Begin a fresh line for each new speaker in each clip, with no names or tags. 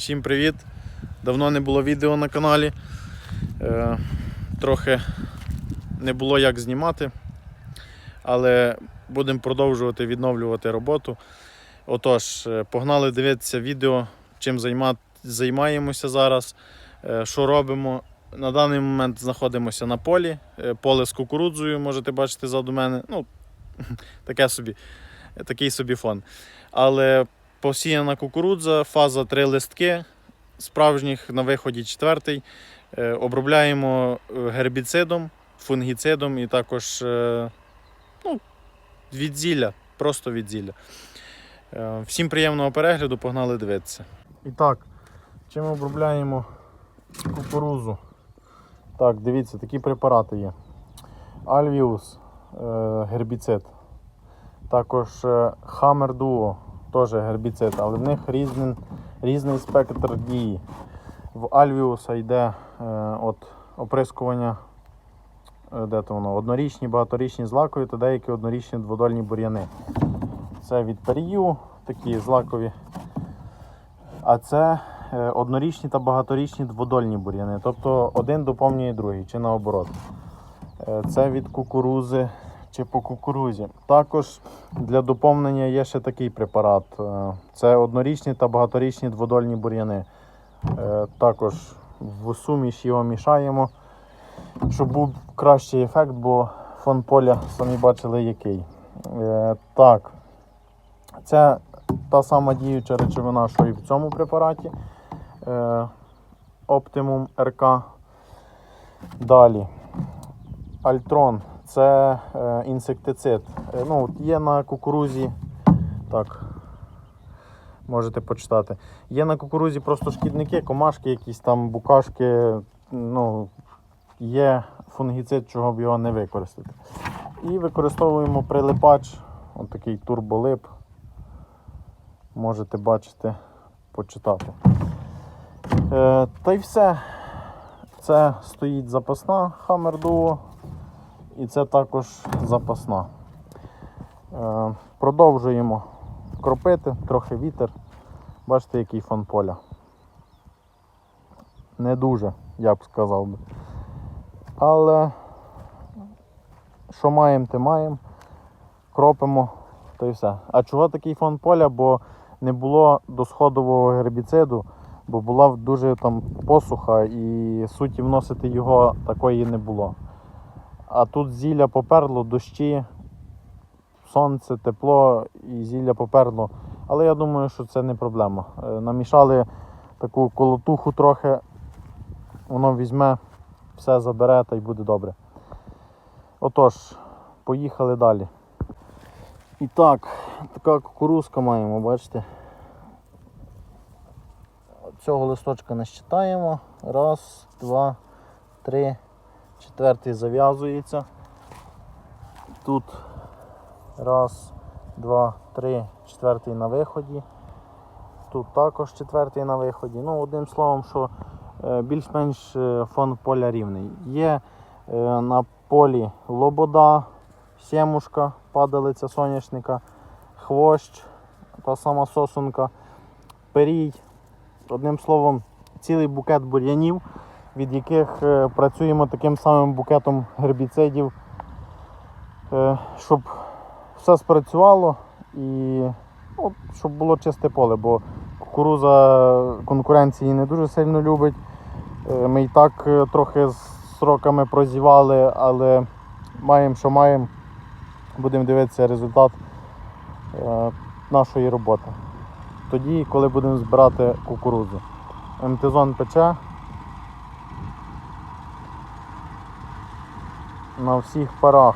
Всім привіт! Давно не було відео на каналі. Е, трохи не було як знімати, але будемо продовжувати відновлювати роботу. Отож, е, погнали дивитися відео, чим займа... займаємося зараз, е, що робимо. На даний момент знаходимося на полі. Е, Поле з кукурудзою, можете бачити ззаду мене. Ну, таке собі, такий собі фон. Але посіяна кукурудза, фаза три листки, справжніх на виході четвертий. Е, Обробляємо е, гербіцидом, фунгіцидом і також е, ну, від зілля, просто від зілля. Всім приємного перегляду, погнали дивитися. І так, чим обробляємо кукурузу? Так, дивіться, такі препарати є. Альвіус, гербіцид. Також Hammer Duo, теж гербіцид, але в них різний, різний спектр дії. В Альвіуса йде е, от оприскування е, де то воно, однорічні, багаторічні злакові та деякі однорічні дводольні бур'яни. Це від перію, такі злакові. А це е, однорічні та багаторічні дводольні бур'яни. Тобто один доповнює другий чи наоборот. Е, Це від кукурузи чи по кукурузі. Також для доповнення є ще такий препарат. Е, Це однорічні та багаторічні дводольні бур'яни. Е, Також в суміш його мішаємо, щоб був кращий ефект, бо фон поля самі бачили який. Е, Так, це та сама діюча речовина, що і в цьому препараті. Optimum RK. Далі. Альтрон це е, інсектицид. Е, ну, є на кукурузі. Так, можете почитати. Є на кукурузі просто шкідники, комашки, якісь там букашки. Ну, є фунгіцид, чого б його не використати. І використовуємо прилипач, отакий турболип. Можете бачити, почитати. Е, та й все. Це стоїть запасна Hammer Duo і це також запасна. Е, продовжуємо кропити, трохи вітер. Бачите, який фон поля. Не дуже, я б сказав би. Але що маємо, те маємо. Кропимо, то і все. А чого такий фон поля? Бо не було досходового гербіциду, бо була дуже там посуха і суті вносити його такої не було. А тут зілля поперло, дощі, сонце, тепло і зілля поперло. Але я думаю, що це не проблема. Е, Намішали таку колотуху трохи, воно візьме, все забере та й буде добре. Отож, поїхали далі. І так, така кукурузка маємо, бачите. Цього листочка не щитаємо. Раз, два, три, четвертий зав'язується. Тут раз, два, три, четвертий на виході. Тут також четвертий на виході. Ну, одним словом, що е, більш-менш е, фон поля рівний. Є е, на полі лобода, сімушка, падалиця соняшника, хвощ, та сама сосунка, перій. Одним словом, цілий букет бур'янів, від яких е, працюємо таким самим букетом гербіцидів, е, щоб все спрацювало і ну, щоб було чисте поле, бо кукуруза конкуренції не дуже сильно любить. Е, Ми і так трохи з сроками прозівали, але маємо, що маємо. Будемо дивитися результат нашої роботи. Тоді, коли будемо збирати кукурудзу. МТЗон пече. На всіх парах.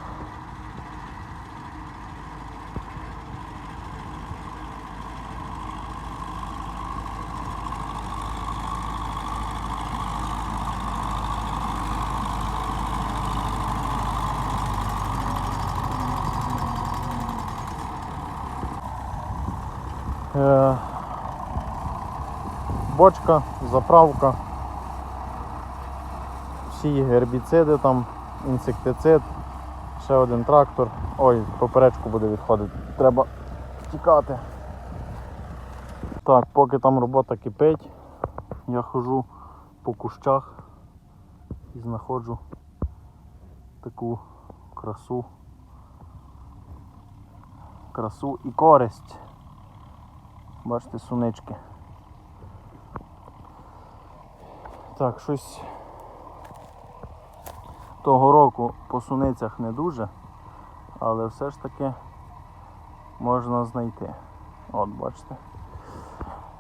Е, бочка, заправка, всі гербіциди, там, інсектицид, ще один трактор. Ой, поперечку буде відходити. Треба тікати. Так, поки там робота кипить, я хожу по кущах і знаходжу таку красу. Красу і користь. Бачите, сунички. Так, щось того року по суницях не дуже, але все ж таки можна знайти. От, бачите.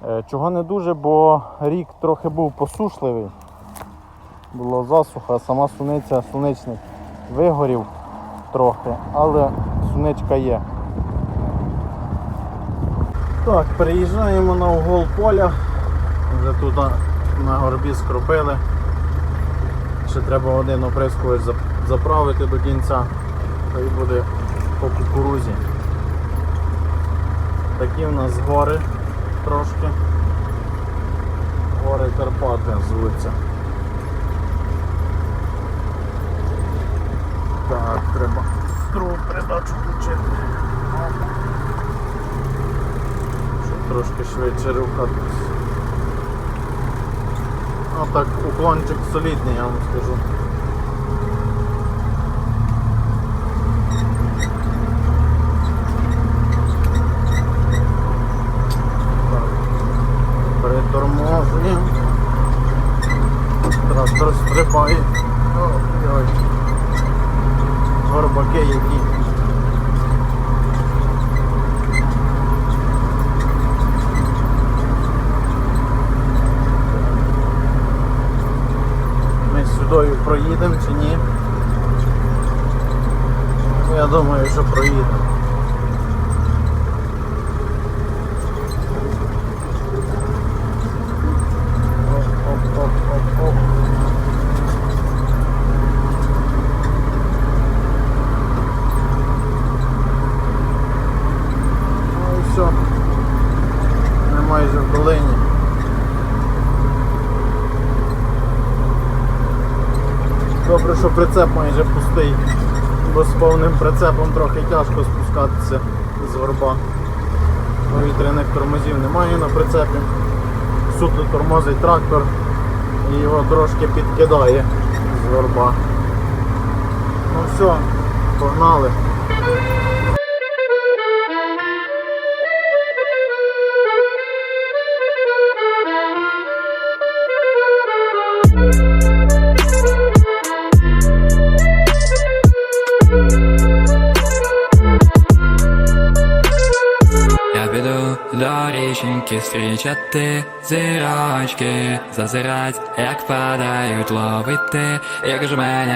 Е, Чого не дуже, бо рік трохи був посушливий. Була засуха, сама суниця, суничник вигорів трохи, але суничка є. Так, переїжджаємо на угол поля. Вже туди на горбі скропили. Ще треба один оприскувач зап- заправити до кінця. Та й буде по кукурузі. Такі в нас гори трошки. Гори Карпати звуться. Так, треба другу передачу включити. Щоб трошки швидше рухатись. Так, уклончик солідний, я вам скажу. Приторможуємо. Трактор стрибає. Горбаки які. Сюдою проїдемо чи ні? Я думаю, що проїдемо. Оп-оп-оп-оп-оп. Ну і все. Ми майже в долині. Добре, що прицеп майже пустий, бо з повним прицепом трохи тяжко спускатися з горба. Повітряних тормозів немає на прицепі. Суто тормозить трактор і його трошки підкидає з горба. Ну все, погнали.
До річеньки зустрічати зірочки, зазирать, як падають ловити, як жменя.